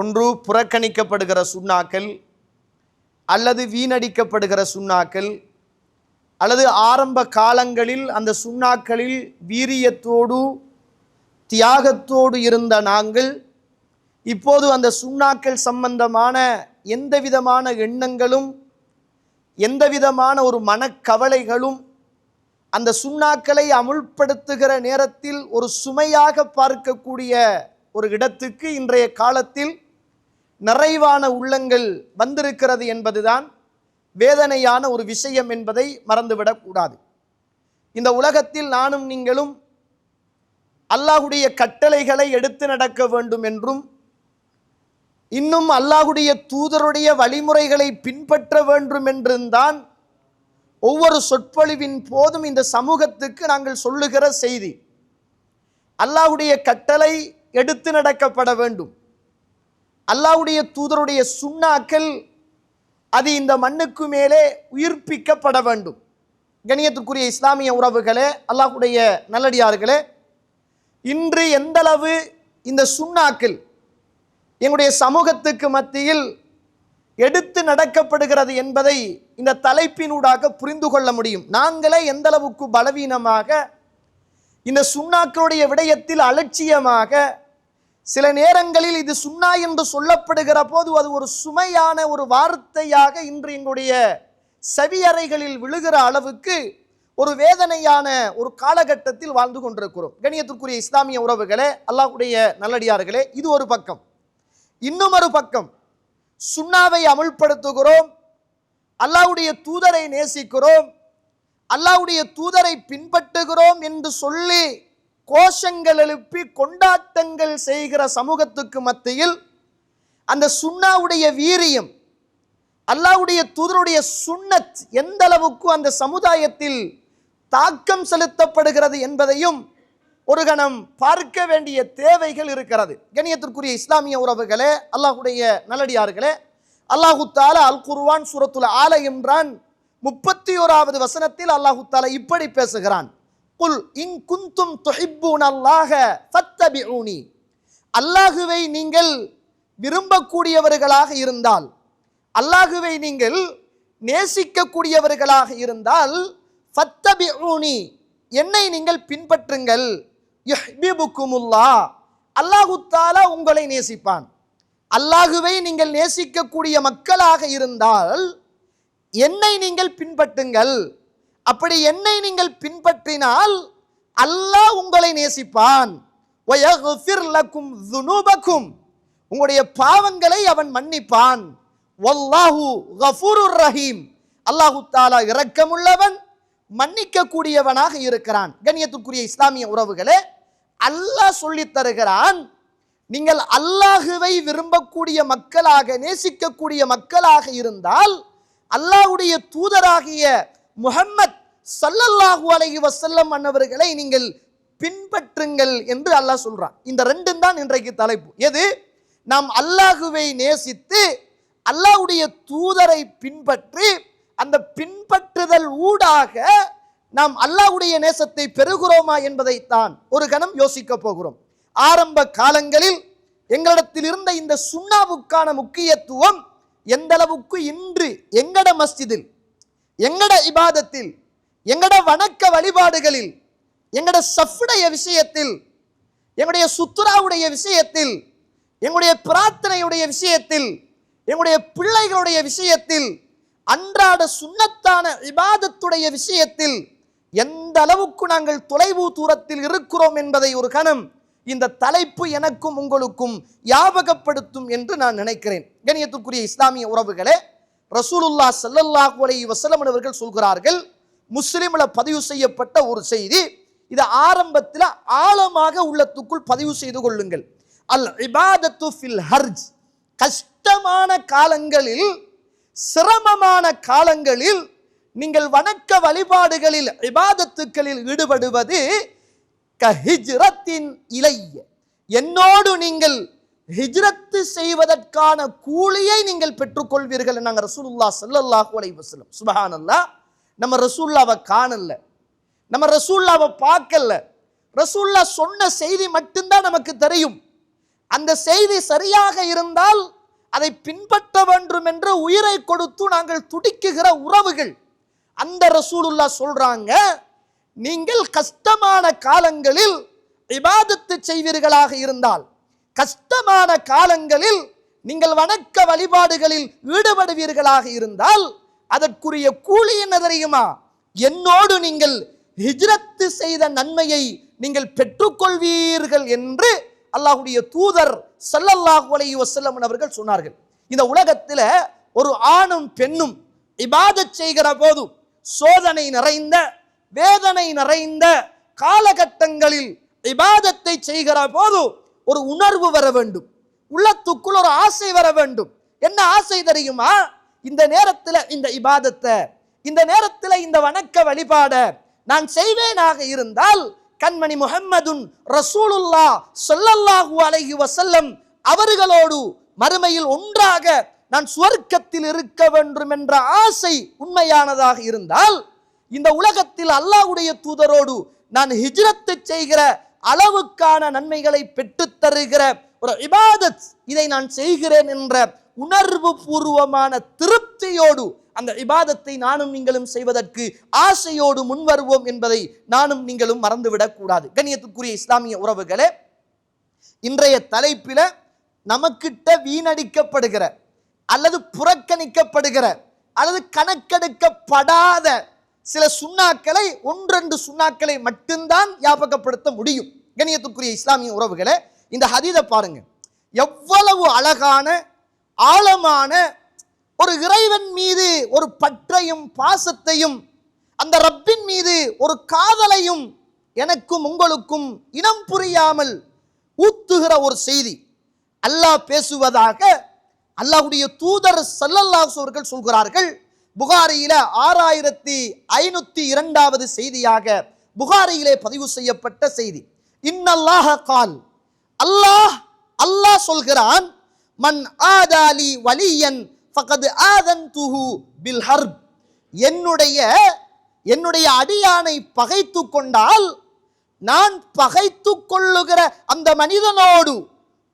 ஒன்று புறக்கணிக்கப்படுகிற சுண்ணாக்கள் அல்லது வீணடிக்கப்படுகிற சுண்ணாக்கள் அல்லது ஆரம்ப காலங்களில் அந்த சுண்ணாக்களில் வீரியத்தோடு தியாகத்தோடு இருந்த நாங்கள் இப்போது அந்த சுண்ணாக்கள் சம்பந்தமான எந்த விதமான எண்ணங்களும் எந்த விதமான ஒரு மனக்கவலைகளும் அந்த சுண்ணாக்களை அமுல்படுத்துகிற நேரத்தில் ஒரு சுமையாக பார்க்கக்கூடிய ஒரு இடத்துக்கு இன்றைய காலத்தில் நிறைவான உள்ளங்கள் வந்திருக்கிறது என்பதுதான் வேதனையான ஒரு விஷயம் என்பதை மறந்துவிடக்கூடாது இந்த உலகத்தில் நானும் நீங்களும் அல்லாஹுடைய கட்டளைகளை எடுத்து நடக்க வேண்டும் என்றும் இன்னும் அல்லாஹுடைய தூதருடைய வழிமுறைகளை பின்பற்ற வேண்டும் என்றும்தான் ஒவ்வொரு சொற்பொழிவின் போதும் இந்த சமூகத்துக்கு நாங்கள் சொல்லுகிற செய்தி. அல்லாஹுடைய கட்டளை எடுத்து நடக்கப்பட வேண்டும். அல்லாஹுடைய தூதருடைய சுண்ணாக்கள் அது இந்த மண்ணுக்கு மேலே உயிர்ப்பிக்கப்பட வேண்டும். கணியத்துக்குரிய இஸ்லாமிய உறவுகளே அல்லாஹுடைய நல்லடியார்களே இன்று எந்தளவு இந்த சுண்ணாக்கள் எங்களுடைய சமூகத்துக்கு மத்தியில் எடுத்து நடக்கப்படுகிறது என்பதை இந்த தலைப்பினூடாக புரிந்து கொள்ள முடியும். நாங்களே எந்த அளவுக்கு பலவீனமாக இந்த சுண்ணாக்களுடைய விடயத்தில் அலட்சியமாக சில நேரங்களில் இது சுண்ணா என்று சொல்லப்படுகிற போது அது ஒரு சுமையான ஒரு வார்த்தையாக இன்று எங்களுடைய செவியறைகளில் விழுகிற அளவுக்கு ஒரு வேதனையான ஒரு காலகட்டத்தில் வாழ்ந்து கொண்டிருக்கிறோம். கணியத்திற்குரிய இஸ்லாமிய உறவுகளே அல்லாஹுடைய நல்லடியார்களே இது ஒரு பக்கம். இன்னும் ஒரு பக்கம். சுண்ணாவை அமுல்படுத்துகிறோம். அல்லாஹ்வுடைய தூதரை நேசிக்கிறோம். அல்லாஹ்வுடைய தூதரை பின்பற்றுகிறோம் என்று சொல்லி கோஷங்கள் எழுப்பி கொண்டாட்டங்கள் செய்கிற சமூகத்துக்கு மத்தியில் அந்த சுண்ணாவுடைய வீரியம் அல்லாஹ்வுடைய தூதருடைய சுண்ணத் எந்த அளவுக்கு அந்த சமுதாயத்தில் தாக்கம் செலுத்தப்படுகிறது என்பதையும் ஒரு கணம் பார்க்க வேண்டிய தேவைகள் இருக்கிறது. கணியத்திற்குரிய இஸ்லாமிய உறவுகளே அல்லாஹுடைய நல்லடியார்களே அல்லாஹு தாலா அல் குர்வான் சூரத்துல் ஆல என்றான் முப்பத்தி ஓராவது வசனத்தில் அல்லாஹு தாலா இப்படி பேசுகிறான். குல் இன் குந்தும் தொஹிப்பூன் அல்லாஹ ஃபத்தபிஊனி அல்லாஹுவை நீங்கள் விரும்பக்கூடியவர்களாக இருந்தால் அல்லாஹுவை நீங்கள் நேசிக்கக்கூடியவர்களாக இருந்தால் ஃபத்தபிஊனி என்னை நீங்கள் பின்பற்றுங்கள். யுஹ்பிபுக்குமுல்லா அல்லாஹு தாலா உங்களை நேசிப்பான். அல்லாஹுவை நீங்கள் நேசிக்கக்கூடிய மக்களாக இருந்தால் என்னை நீங்கள் பின்பற்றுங்கள். அப்படி என்னை நீங்கள் பின்பற்றினால் அல்லாஹ் உங்களை நேசிப்பான். உங்களுடைய பாவங்களை அவன் மன்னிப்பான். ரஹீம். அல்லாஹு தாலா இரக்கமுள்ளவன் மன்னிக்க கூடியவனாக இருக்கிறான். கண்ணியத்துக்குரிய இஸ்லாமிய உறவுகளே அல்லாஹ் சொல்லித் தருகிறான் நீங்கள் அல்லாஹுவை விரும்பக்கூடிய மக்களாக நேசிக்கக்கூடிய மக்களாக இருந்தால் அல்லாஹ்வுடைய தூதராகிய முஹம்மத் சல்லல்லாஹு அலஹி வசல்லம் அன்னவர்களை நீங்கள் பின்பற்றுங்கள் என்று அல்லாஹ் சொல்கிறான் இந்த ரெண்டும் தான் இன்றைக்கு தலைப்பு. எது? நாம் அல்லாஹுவை நேசித்து அல்லாஹ்வுடைய தூதரை பின்பற்றி அந்த பின்பற்றுதல் ஊடாக நாம் அல்லாஹுடைய நேசத்தை பெறுகிறோமா என்பதைத்தான் ஒரு கணம் யோசிக்க போகிறோம். ஆரம்ப காலங்களில் எங்களிடத்தில் இருந்த இந்த சுண்ணாவுக்கான முக்கியத்துவம் எந்த அளவுக்கு இன்று எங்கட மஸ்ஜிதில் எங்கட இபாதத்தில் எங்கட வணக்க வழிபாடுகளில் எங்கட சஃபுடைய விஷயத்தில் எங்களுடைய சுத்துராவுடைய விஷயத்தில் எங்களுடைய பிரார்த்தனையுடைய விஷயத்தில் எங்களுடைய பிள்ளைகளுடைய விஷயத்தில் அன்றாட சுண்ணத்தான விவாதத்துடைய விஷயத்தில் எந்த அளவுக்கு நாங்கள் தொலைவு தூரத்தில் இருக்கிறோம் என்பதை ஒரு கணம் இந்த தலைப்பு எனக்கும் உங்களுக்கும் ஞாபகப்படுத்தும் என்று நான் நினைக்கிறேன். கணியத்துக்குரிய இஸ்லாமிய உறவுகளே ரசூலுல்லா ஸல்லல்லாஹு அலைஹி வஸல்லம் அவர்கள் சொல்கிறார்கள் முஸ்லீமில் பதிவு செய்யப்பட்ட ஒரு செய்தி. இது ஆரம்பத்தில் ஆழமாக உள்ளத்துக்குள் பதிவு செய்து கொள்ளுங்கள். அல் இபாதத்து ஃபில் ஹர்ஜ். கஷ்டமான காலங்களில் சிரமமான காலங்களில் நீங்கள் வணக்க வழிபாடுகளில் இபாதத்துக்களில் ஈடுபடுவது கஹிஜ்ரத்தின் இலைய. என்னோடு நீங்கள் ஹிஜ்ரத்து செய்வதற்கான கூலியை நீங்கள் பெற்றுக்கொள்வீர்கள் நாங்கள் ரசூலுல்லா ஸல்லல்லாஹு அலைவசலம் சுபஹானல்லா நம்ம ரசூல்லாவை காணல. நம்ம ரசூல்லாவை பார்க்கல. ரசூல்லா சொன்ன செய்தி மட்டும்தான் நமக்கு தெரியும். அந்த செய்தி சரியாக இருந்தால் அதை பின்பற்ற வேண்டும் என்று உயிரை கொடுத்து நாங்கள் துடிக்குகிற உறவுகள். அந்த ரசூலுல்லா சொல்றாங்க நீங்கள் கஷ்டமான காலங்களில் இபாதத்து செய்வீர்களாக இருந்தால் கஷ்டமான காலங்களில் நீங்கள் வணக்க வழிபாடுகளில் ஈடுபடுவீர்களாக இருந்தால் அதற்குரிய கூலி என்ன தெரியுமா என்னோடு நீங்கள் ஹிஜ்ரத்து செய்த நன்மையை நீங்கள் பெற்றுக்கொள்வீர்கள் என்று அல்லாஹுடைய தூதர் ஸல்லல்லாஹு அலைஹி வஸல்லம் அவர்கள் சொன்னார்கள். இந்த உலகத்தில் ஒரு ஆணும் பெண்ணும் இபாதத் செய்கிற போது சோதனை நிறைந்த வேதனை நிறைந்த காலகட்டங்களில் இபாதத்தை செய்கிற போது ஒரு உணர்வு வர வேண்டும். உள்ளத்துக்குள் ஒரு ஆசை வர வேண்டும். என்ன ஆசை தெரியுமா? இந்த நேரத்தில் இந்த இபாதத்தை இந்த நேரத்தில் இந்த வணக்க வழிபாட நான் செய்வேனாக இருந்தால் கண்மணி முகம்மதுன் ரசூலுல்லா சொல்லல்லாஹு அலஹி வசல்லம் அவர்களோடு மறுமையில் ஒன்றாக நான் சுவர்க்கத்தில் இருக்க வேண்டும் என்ற ஆசை உண்மையானதாக இருந்தால் இந்த உலகத்தில் அல்லாஹுடைய தூதரோடு நான் ஹிஜ்ரத்து செய்கிற அளவுக்கான நன்மைகளை பெற்றுத் தருகிற ஒரு இபாதத் இதை நான் செய்கிறேன் என்ற உணர்வு பூர்வமான திருப்தியோடு அந்த இபாதத்தை நானும் நீங்களும் செய்வதற்கு ஆசையோடு முன்வருவோம் என்பதை நானும் நீங்களும் மறந்துவிடக் கூடாது. கண்ணியத்துக்குரிய இஸ்லாமிய உறவுகளே இன்றைய தலைப்பில நமக்கிட்ட வீணடிக்கப்படுகிற அல்லது புறக்கணிக்கப்படுகிற அல்லது கணக்கெடுக்கப்படாத சில சுண்ணாக்களை ஒன்றெண்டு சுண்ணாக்களை மட்டும்தான் ஞாபகப்படுத்த முடியும். கணியத்துக்குரிய இஸ்லாமிய உறவுகளை இந்த ஹதீதை பாருங்க. எவ்வளவு அழகான ஆழமான ஒரு இறைவன் மீது ஒரு பற்றையும் பாசத்தையும் அந்த ரப்பின் மீது ஒரு காதலையும் எனக்கும் உங்களுக்கும் இனம் புரியாமல் ஊத்துகிற ஒரு செய்தி. அல்லாஹ் பேசுவதாக அல்லாஹ்வுடைய தூதர் சல்லல்லாஹு அவர்கள் சொல்கிறார்கள் புகாரியில ஆறாயிரத்தி ஐநூத்தி இரண்டாவது செய்தியாக புகாரியிலே பதிவு செய்யப்பட்ட செய்தி. இன்னல்லாஹ கால் அல்லாஹ் அல்லாஹ் சொல்கிறான் மன் ஆதாலி வலியன் ஃபகது ஆதன்துஹு பில் ஹர்ப். என்னுடைய என்னுடைய அடியானை பகைத்து கொண்டால் நான் பகைத்து கொள்ளுகிற அந்த மனிதனோடு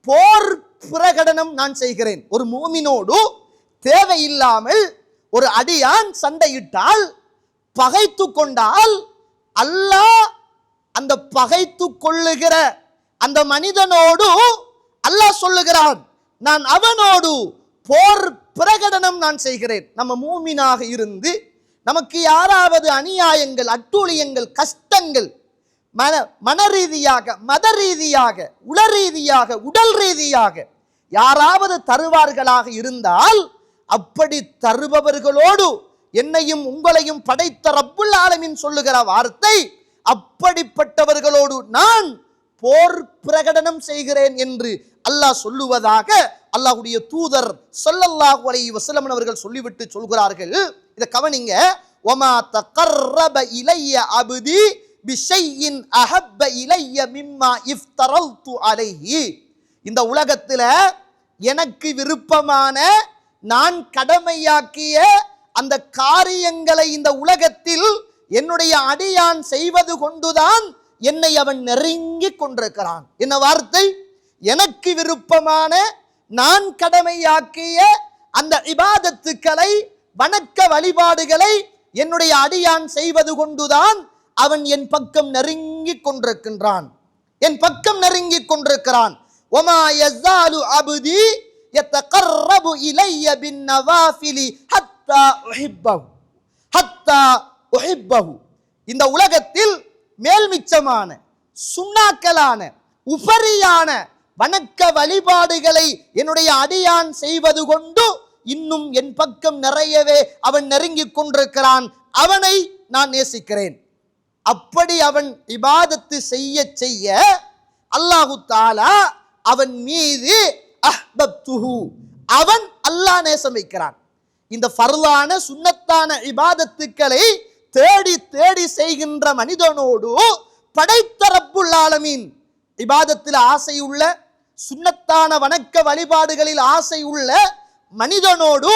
போர் பிரகடனம் நான் செய்கிறேன். ஒரு மூமினோடு தேவையில்லாமல் ஒரு அடியான் சண்டையிட்டால் பகைத்து கொண்டால் அல்லாஹ் அந்த பகைத்து கொள்ளுகிற அந்த மனிதனோடு அல்லாஹ் சொல்லுகிறான். நான் அவனோடு போர் பிரகடனம் நான் செய்கிறேன். நம்ம மூமினாக இருந்து நமக்கு யாராவது அநியாயங்கள் அட்டூழியங்கள் கஷ்டங்கள் மன மன ரீதியாக மத ரீதியாக உள ரீதியாக உடல் ரீதியாக யாராவது தருவார்களாக இருந்தால் அப்படி தருபவர்களோடு என்னையும் உங்களையும் படைத்த ரப்புல் ஆலமின் சொல்லுகிற வார்த்தை அப்படிப்பட்டவர்களோடு நான் போர் பிரகடனம் செய்கிறேன் என்று அல்லாஹ் சொல்லுவதாக அல்லாஹ்வுடைய தூதர் சொல்லல்லாஹு அலை வசலமன் அவர்கள் சொல்லிவிட்டு சொல்கிறார்கள். இதை கவனிங்க. ஒமா தகர்ரப இலைய அபுதி பிஷையின் அஹப்ப இலைய மிம்மா இஃப்தரல்து அலைஹி. இந்த உலகத்தில் எனக்கு விருப்பமான நான் கடமையாக்கிய அந்த காரியங்களை இந்த உலகத்தில் என்னுடைய அடியான் செய்வது கொண்டுதான் என்னை அவன் நெருங்கி கொண்டிருக்கிறான். என்ன வார்த்தை? எனக்கு விருப்பமான நான் கடமையாக்கிய அந்த இபாதத்துக்களை வணக்க வழிபாடுகளை என்னுடைய அடியான் செய்வது கொண்டுதான் அவன் என் பக்கம் நெருங்கி கொண்டிருக்கின்றான். என் பக்கம் நெருங்கி கொண்டிருக்கிறான். ஒமா யஸாலு அபுதி யத்தகர்ரபு இலைய பின் நவாஃபிலி ஹத்தா உஹிப்பஹு. ஹத்தா இந்த உலகத்தில் மேல்மிச்சமான சுண்ணாக்கலான உபரியான வணக்க வழிபாடுகளை என்னுடைய அடியான் செய்வது கொண்டு இன்னும் என் பக்கம் நிறையவே அவன் நெருங்கிக் கொண்டிருக்கிறான். அவனை நான் நேசிக்கிறேன். அப்படி அவன் இபாதத்து செய்ய செய்ய அல்லாஹு தாலா அவன் மீது அஹ்பப்துஹு அவன் அல்லாஹ் நேசம் வைக்கிறான். இந்த ஃபர்லான சுண்ணத்தான இபாதத்துக்களை தேடி தேடி செய்கின்ற மனிதனோடு படைத்தரப்புள்ளாலமீன் இபாதத்தில் ஆசை சுண்ணத்தான சுன்னத்தான வணக்க வழிபாடுகளில் ஆசை உள்ள மனிதனோடு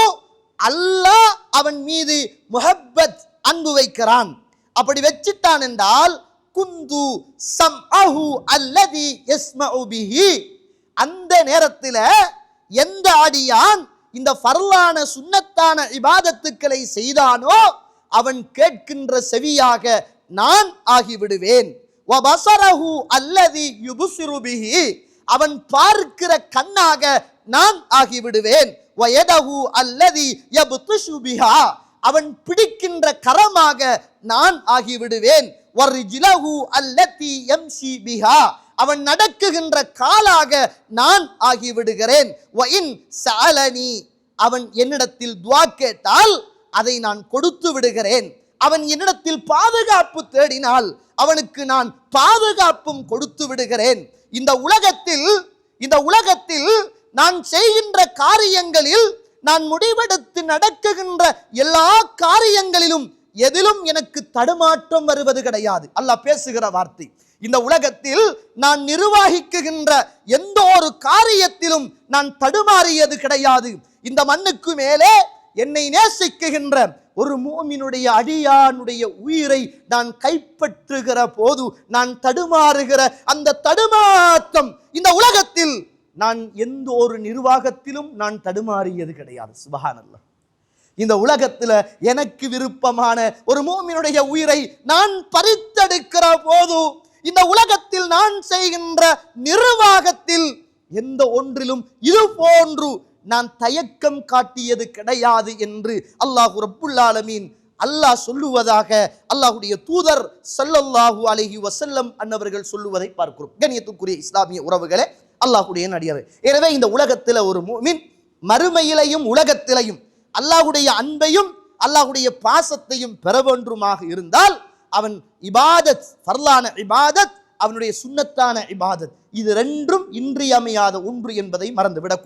அல்லாஹ் அவன் மீது முஹப்பத் அன்பு வைக்கிறான். அப்படி வச்சிட்டான் என்றால் குந்து சம் அஹு அல்லதி யஸ்மஉ அந்த நேரத்தில் எந்த அடியான் இந்த ஃபர்லான சுன்னத்தான இபாதத்துக்களை செய்தானோ அவன் கேட்கின்ற செவியாக நான் ஆகிவிடுவேன். வபசரஹு அல்லதி யுபுசிரு பிஹி. அவன் பார்க்கிற கண்ணாக நான் ஆகிவிடுவேன். அல்லதி பிஹா. அவன் பிடிக்கின்ற கரமாக நான் ஆகிவிடுவேன். வர்ஜிலஹு அல்லதி பிஹா. அவன் நடக்குகின்ற காலாக நான் ஆகிவிடுகிறேன். வஇன் அவன் என்னிடத்தில் துவா கேட்டால் அதை நான் கொடுத்து விடுகிறேன். அவன் என்னிடத்தில் பாதுகாப்பு தேடினால் அவனுக்கு நான் பாதுகாப்பும் கொடுத்து விடுகிறேன். இந்த உலகத்தில் இந்த உலகத்தில் நான் செய்கின்ற காரியங்களில் நான் முடிவெடுத்து நடக்குகின்ற எல்லா காரியங்களிலும் எதிலும் எனக்கு தடுமாற்றம் வருவது கிடையாது. அல்லாஹ் பேசுகிற வார்த்தை. இந்த உலகத்தில் நான் நிர்வகிக்குகின்ற எந்த ஒரு காரியத்திலும் நான் தடுமாறியது கிடையாது. இந்த மண்ணுக்கு மேலே என்னை நேசிக்குகின்ற ஒரு மூமினுடைய அடியானுடைய உயிரை நான் கைப்பற்றுகிற போது நான் தடுமாறுகிற அந்த தடுமாற்றம் இந்த உலகத்தில் நான் எந்த ஒரு நிர்வாகத்திலும் நான் தடுமாறியது கிடையாது. சுபகானல்ல இந்த உலகத்துல எனக்கு விருப்பமான ஒரு மூமினுடைய உயிரை நான் பறித்தெடுக்கிற போது இந்த உலகத்தில் நான் செய்கின்ற நிர்வாகத்தில் எந்த ஒன்றிலும் இது போன்று நான் தயக்கம் காட்டியது கிடையாது என்று அல்லாஹு ரப்புல்லாலமீன் அல்லாஹ் சொல்லுவதாக அல்லாஹுடைய தூதர் சல்லல்லாஹு அலஹி வசல்லம் அன்னவர்கள் சொல்லுவதை பார்க்கிறோம். கண்ணியத்துக்குரிய இஸ்லாமிய உறவுகளே அல்லாஹுடைய நடிகர். எனவே இந்த உலகத்தில் ஒரு மீன் மறுமையிலையும் உலகத்திலையும் அல்லாஹுடைய அன்பையும் அல்லாஹ்வுடைய பாசத்தையும் பெற வேண்டுமாக இருந்தால் அவன் இபாதத் ஃபர்லான இபாதத் அவனுடைய சுண்ணத்தான இபாதத். இது ரெண்டும் இன்றியமையாத ஒன்று என்பதை மறந்துவிடக்கூடாது.